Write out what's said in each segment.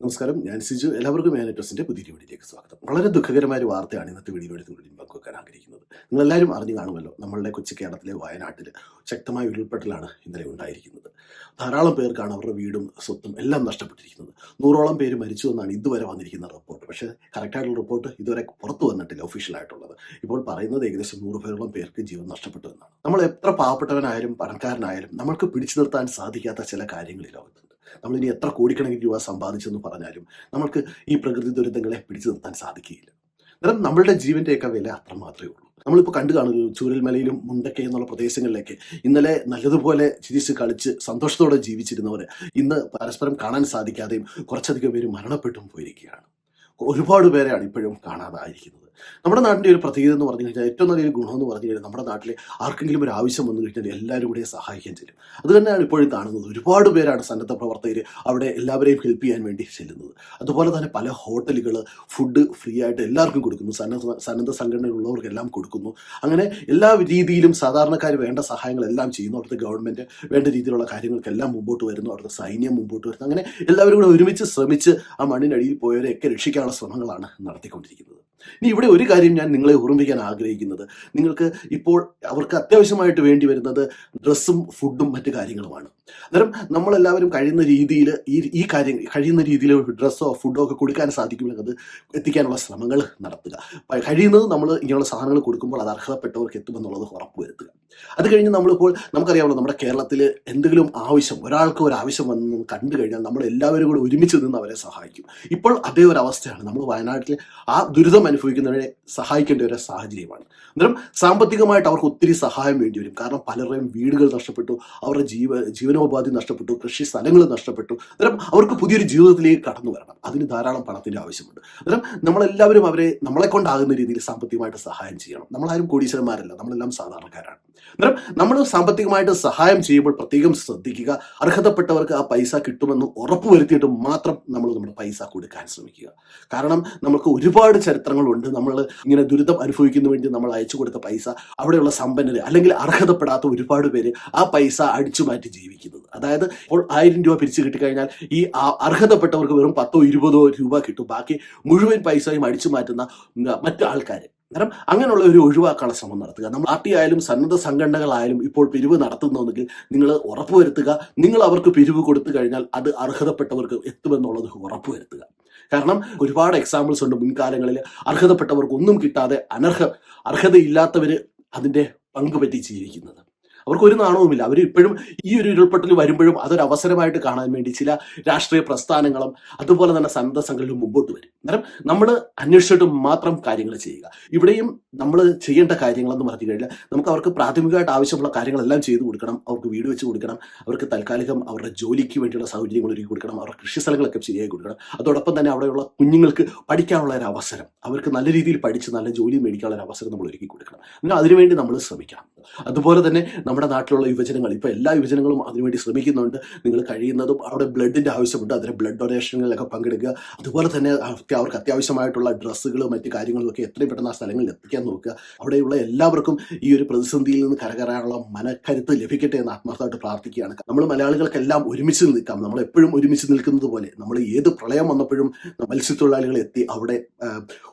നമസ്കാരം. ഞാൻ സിജു. എല്ലാവർക്കും ഞാൻ ട്രസ്റ്റിന്റെ പുതിയ വീഡിയോയിലേക്ക് സ്വാഗതം. വളരെ ദുഃഖകരമായ ഒരു വാർത്തയാണ് ഇന്നത്തെ വീഡിയോയുടെ നിങ്ങളിൽ പങ്കുവെക്കാൻ ആഗ്രഹിക്കുന്നത്. നിങ്ങളെല്ലാവരും അറിഞ്ഞു കാണുമല്ലോ നമ്മളുടെ കൊച്ചു കേരളത്തിലെ വയനാട്ടിൽ ശക്തമായ ഉരുൾപൊട്ടലാണ് ഇന്നലെ ഉണ്ടായിരിക്കുന്നത്. ധാരാളം പേർക്കാണ് അവരുടെ വീടും സ്വത്തും എല്ലാം നഷ്ടപ്പെട്ടിരിക്കുന്നത്. നൂറോളം പേര് മരിച്ചു എന്നാണ് ഇതുവരെ വന്നിരിക്കുന്ന റിപ്പോർട്ട്. പക്ഷേ കറക്റ്റായിട്ടുള്ള റിപ്പോർട്ട് ഇതുവരെ പുറത്തു വന്നിട്ടില്ല ഒഫീഷ്യലായിട്ടുള്ളത് ഇപ്പോൾ പറയുന്നത് ഏകദേശം നൂറ് പേരോളം പേർക്ക് ജീവൻ നഷ്ടപ്പെട്ടു എന്നാണ്. നമ്മൾ എത്ര പാവപ്പെട്ടവനായാലും പണക്കാരനായാലും നമ്മൾക്ക് പിടിച്ചു നിർത്താൻ സാധിക്കാത്ത ചില ലോകത്തുണ്ട് നമ്മൾ ഇനി എത്ര കോടിക്കണക്കിന് രൂപ സമ്പാദിച്ചെന്ന് പറഞ്ഞാലും നമ്മൾക്ക് ഈ പ്രകൃതി ദുരിതങ്ങളെ പിടിച്ചു നിർത്താൻ സാധിക്കുകയില്ല. അന്നേരം നമ്മളുടെ ജീവന്റെയൊക്കെ വില അത്ര മാത്രമേ ഉള്ളൂ. നമ്മളിപ്പോൾ കണ്ടു കാണുന്നു ചൂരൽമലയിലും മുണ്ടക്കൈ എന്നുള്ള പ്രദേശങ്ങളിലേക്ക് ഇന്നലെ നല്ലതുപോലെ ചിരിച്ച് കളിച്ച് സന്തോഷത്തോടെ ജീവിച്ചിരുന്നവർ ഇന്ന് പരസ്പരം കാണാൻ സാധിക്കാതെയും കുറച്ചധികം പേര് മരണപ്പെട്ടും പോയിരിക്കുകയാണ്. ഒരുപാട് പേരെയാണ് ഇപ്പോഴും കാണാതായിരിക്കുന്നത്. നമ്മുടെ നാടിന്റെ ഒരു പ്രത്യേകത എന്ന് പറഞ്ഞു കഴിഞ്ഞാൽ ഏറ്റവും നല്ലൊരു ഗുണം എന്ന് പറഞ്ഞു കഴിഞ്ഞാൽ നമ്മുടെ നാട്ടിലെ ആർക്കെങ്കിലും ഒരു ആവശ്യം വന്നു കഴിഞ്ഞാൽ എല്ലാവരും കൂടെ സഹായിക്കാൻ ചെല്ലും അത് തന്നെയാണ് ഇപ്പോഴും കാണുന്നത്. ഒരുപാട് പേരാണ് സന്നദ്ധ പ്രവർത്തകർ അവിടെ എല്ലാവരെയും ഹെൽപ്പ് ചെയ്യാൻ വേണ്ടി ചെല്ലുന്നത്. അതുപോലെ തന്നെ പല ഹോട്ടലുകൾ ഫുഡ് ഫ്രീ ആയിട്ട് എല്ലാവർക്കും കൊടുക്കുന്നു. സന്നദ്ധ സന്നദ്ധ സംഘടനകളുള്ളവർക്കെല്ലാം കൊടുക്കുന്നു. അങ്ങനെ എല്ലാ രീതിയിലും സാധാരണക്കാർ വേണ്ട സഹായങ്ങളെല്ലാം ചെയ്യുന്നു. അവിടുത്തെ ഗവൺമെന്റ് വേണ്ട രീതിയിലുള്ള കാര്യങ്ങൾക്കെല്ലാം മുമ്പോട്ട് വരുന്നു. അവിടുത്തെ സൈന്യം മുമ്പോട്ട് വരുന്നു. അങ്ങനെ എല്ലാവരും കൂടെ ഒരുമിച്ച് ശ്രമിച്ച് ആ മണ്ണിനടിയിൽ പോയവരെയൊക്കെ രക്ഷിക്കാനുള്ള ശ്രമങ്ങളാണ് നടത്തിക്കൊണ്ടിരിക്കുന്നത്. ഇനി ഇവിടെ ഒരു കാര്യം ഞാൻ നിങ്ങളെ ഓർമ്മിക്കാൻ ആഗ്രഹിക്കുന്നത്. നിങ്ങൾക്ക് ഇപ്പോൾ അവർക്ക് അത്യാവശ്യമായിട്ട് വേണ്ടി വരുന്നത് ഡ്രസ്സും ഫുഡും മറ്റു കാര്യങ്ങളുമാണ്. അന്നേരം നമ്മളെല്ലാവരും കഴിയുന്ന രീതിയിൽ ഈ ഈ കാര്യം കഴിയുന്ന രീതിയിൽ ഡ്രസ്സോ ഫുഡോ ഒക്കെ കൊടുക്കാൻ സാധിക്കുമെങ്കിൽ അത് എത്തിക്കാനുള്ള ശ്രമങ്ങൾ നടത്തുക. കഴിയുന്നത് നമ്മൾ ഇങ്ങനെയുള്ള സാധനങ്ങൾ കൊടുക്കുമ്പോൾ അത് അർഹതപ്പെട്ടവർക്ക് എത്തുമെന്നുള്ളത് ഉറപ്പുവരുത്തുക. അത് കഴിഞ്ഞ് നമ്മളിപ്പോൾ നമുക്കറിയാമല്ലോ നമ്മുടെ കേരളത്തിൽ എന്തെങ്കിലും ആവശ്യം ഒരാൾക്ക് ഒരു ആവശ്യം വന്ന് കണ്ടു കഴിഞ്ഞാൽ നമ്മൾ എല്ലാവരും കൂടെ ഒരുമിച്ച് നിന്ന് അവരെ സഹായിക്കും. ഇപ്പോൾ അതേ ഒരു അവസ്ഥയാണ്. നമ്മൾ വയനാട്ടിൽ ആ ദുരിതം അനുഭവിക്കുന്നവരെ സഹായിക്കേണ്ട ഒരു സാഹചര്യമാണ്. അന്നേരം സാമ്പത്തികമായിട്ട് അവർക്ക് ഒത്തിരി സഹായം വേണ്ടി വരും. കാരണം പലരുടെയും വീടുകൾ നഷ്ടപ്പെട്ടു. അവരുടെ ജീവ ജീവനോപാധി നഷ്ടപ്പെട്ടു കൃഷി സ്ഥലങ്ങൾ നഷ്ടപ്പെട്ടു. അന്നേരം അവർക്ക് പുതിയൊരു ജീവിതത്തിലേക്ക് കടന്നു വരണം. അതിന് ധാരാളം പണത്തിന്റെ ആവശ്യമുണ്ട്. അന്നേരം നമ്മളെല്ലാവരും അവരെ നമ്മളെ കൊണ്ടാകുന്ന രീതിയിൽ സാമ്പത്തികമായിട്ട് സഹായം ചെയ്യണം. നമ്മളാരും കോടീശ്വരന്മാരല്ല. നമ്മളെല്ലാം സാധാരണക്കാരാണ്. അന്നേരം നമ്മൾ സാമ്പത്തികമായിട്ട് സഹായം ചെയ്യുമ്പോൾ പ്രത്യേകം ശ്രദ്ധിക്കുക. അർഹതപ്പെട്ടവർക്ക് ആ പൈസ കിട്ടുമെന്ന് ഉറപ്പുവരുത്തിയിട്ട് മാത്രം നമ്മൾ നമ്മുടെ പൈസ കൊടുക്കാൻ ശ്രമിക്കുക. കാരണം നമുക്ക് ഒരുപാട് ചരിത്രങ്ങളുണ്ട്. നമ്മൾ ഇങ്ങനെ ദുരിതം അനുഭവിക്കുന്ന വേണ്ടി നമ്മൾ അയച്ചു കൊടുത്ത പൈസ അവിടെയുള്ള സമ്പന്നര് അല്ലെങ്കിൽ അർഹതപ്പെടാത്ത ഒരുപാട് പേര് ആ പൈസ അടിച്ചു മാറ്റി ജീവിക്കുന്നത്. അതായത് ഇപ്പോൾ ആയിരം രൂപ പിരിച്ചു കിട്ടിക്കഴിഞ്ഞാൽ ഈ അർഹതപ്പെട്ടവർക്ക് വെറും പത്തോ ഇരുപതോ രൂപ കിട്ടും. ബാക്കി മുഴുവൻ പൈസയും അടിച്ചു മാറ്റുന്ന മറ്റു ആൾക്കാർ അന്നേരം അങ്ങനെയുള്ള ഒരു ഒഴിവാക്കാനുള്ള ശ്രമം നടത്തുക. നമ്മൾ പാർട്ടി ആയാലും സന്നദ്ധ സംഘടനകളായാലും ഇപ്പോൾ പിരിവ് നടത്തുന്നുണ്ടെങ്കിൽ നിങ്ങൾ ഉറപ്പുവരുത്തുക നിങ്ങൾ അവർക്ക് പിരിവ് കൊടുത്തു കഴിഞ്ഞാൽ അത് അർഹതപ്പെട്ടവർക്ക് എത്തുമെന്നുള്ളത് ഉറപ്പുവരുത്തുക കാരണം ഒരുപാട് എക്സാമ്പിൾസ് ഉണ്ട് മുൻകാലങ്ങളിൽ അർഹതപ്പെട്ടവർക്ക് ഒന്നും കിട്ടാതെ അനർഹ അർഹതയില്ലാത്തവർ അതിന്റെ പങ്കുപറ്റി ജീവിക്കുന്നത്. അവർക്ക് ഒരു നാണവുമില്ല. അവർ ഇപ്പോഴും ഈ ഒരു ഉരുൾപൊട്ടൽ വരുമ്പോഴും അതൊരു അവസരമായിട്ട് കാണാൻ വേണ്ടി ചില രാഷ്ട്രീയ പ്രസ്ഥാനങ്ങളും അതുപോലെ തന്നെ സന്നദ്ധ സംഘടനകളും മുമ്പോട്ട് വരും. അന്നേരം നമ്മൾ അന്വേഷിച്ചിട്ട് മാത്രം കാര്യങ്ങൾ ചെയ്യുക. ഇവിടെയും നമ്മൾ ചെയ്യേണ്ട കാര്യങ്ങളെന്ന് പറഞ്ഞു കഴിഞ്ഞാൽ നമുക്ക് അവർക്ക് പ്രാഥമികമായിട്ട് ആവശ്യമുള്ള കാര്യങ്ങളെല്ലാം ചെയ്തു കൊടുക്കണം. അവർക്ക് വീട് വെച്ച് കൊടുക്കണം. അവർക്ക് താൽക്കാലികം അവരുടെ ജോലിക്ക് വേണ്ടിയുള്ള സൗകര്യങ്ങൾ ഒരുക്കി കൊടുക്കണം. അവരുടെ കൃഷി സ്ഥലങ്ങളൊക്കെ ശരിയായി കൊടുക്കണം. അതോടൊപ്പം തന്നെ അവിടെയുള്ള കുഞ്ഞുങ്ങൾക്ക് പഠിക്കാനുള്ള ഒരു അവസരം. അവർക്ക് നല്ല രീതിയിൽ പഠിച്ച് നല്ല ജോലി മേടിക്കാനുള്ള ഒരു അവസരം നമ്മൾ ഒരുക്കി കൊടുക്കണം. അതിനുവേണ്ടി നമ്മൾ ശ്രമിക്കണം. അതുപോലെ തന്നെ നമ്മുടെ നാട്ടിലുള്ള യുവജനങ്ങൾ ഇപ്പോൾ എല്ലാ യുവജനങ്ങളും അതിനുവേണ്ടി ശ്രമിക്കുന്നുണ്ട്. നിങ്ങൾ കഴിയുന്നതും അവരുടെ ബ്ലഡിന്റെ ആവശ്യമുണ്ട്. അതിന് ബ്ലഡ് ഡൊണേഷനുകളിലൊക്കെ പങ്കെടുക്കുക. അതുപോലെ തന്നെ അവർക്ക് അത്യാവശ്യമായിട്ടുള്ള ഡ്രസ്സുകളും മറ്റു കാര്യങ്ങളും ഒക്കെ എത്രയും പെട്ടെന്ന് ആ സ്ഥലങ്ങളിൽ എത്തിക്കാൻ നോക്കുക. അവിടെയുള്ള എല്ലാവർക്കും ഈ ഒരു പ്രതിസന്ധിയിൽ നിന്ന് കരകയറാനുള്ള മനക്കരുത്ത് ലഭിക്കട്ടെ എന്ന് ആത്മാർത്ഥമായിട്ട് പ്രാർത്ഥിക്കുകയാണ്. നമ്മൾ മലയാളികൾക്കെല്ലാം ഒരുമിച്ച് നിൽക്കാം. നമ്മൾ എപ്പോഴും ഒരുമിച്ച് നിൽക്കുന്നത് പോലെ നമ്മൾ ഏത് പ്രളയം വന്നപ്പോഴും മത്സ്യത്തൊഴിലാളികൾ എത്തി അവിടെ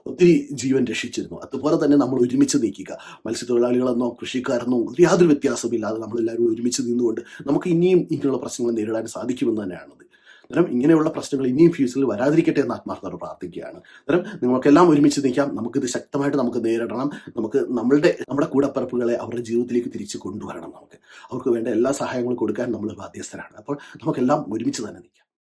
ഒത്തിരി ജീവൻ രക്ഷിച്ചിരുന്നു. അതുപോലെ തന്നെ നമ്മൾ ഒരുമിച്ച് നിൽക്കുക മത്സ്യത്തൊഴിലാളികളെന്നോ കൃഷിക്കാരെന്നോ യാതൊരു വ്യത്യാസമില്ലാതെ നമ്മളെല്ലാവരും ഒരുമിച്ച് നിന്നുകൊണ്ട് നമുക്ക് ഇനിയും ഇങ്ങനെയുള്ള പ്രശ്നങ്ങൾ നേരിടാൻ സാധിക്കുമെന്ന് തന്നെയാണത്. അന്നേരം ഇങ്ങനെയുള്ള പ്രശ്നങ്ങൾ ഇനിയും ഫ്യൂച്ചറിൽ വരാതിരിക്കട്ടെ എന്ന് ആത്മാർത്ഥമായിട്ട് പ്രാർത്ഥിക്കുകയാണ്. അന്നേരം നിങ്ങൾക്കെല്ലാം ഒരുമിച്ച് നിൽക്കാം. നമുക്കിത് ശക്തമായിട്ട് നമുക്ക് നേരിടണം. നമുക്ക് നമ്മളുടെ നമ്മുടെ കൂടപ്പറപ്പുകളെ അവരുടെ ജീവിതത്തിലേക്ക് തിരിച്ചു കൊണ്ടുവരണം നമുക്ക്. അവർക്ക് വേണ്ട എല്ലാ സഹായങ്ങളും കൊടുക്കാൻ നമ്മൾ ബാധ്യസ്ഥരാണ്. അപ്പോൾ നമുക്കെല്ലാം ഒരുമിച്ച് തന്നെ നിൽക്കാം.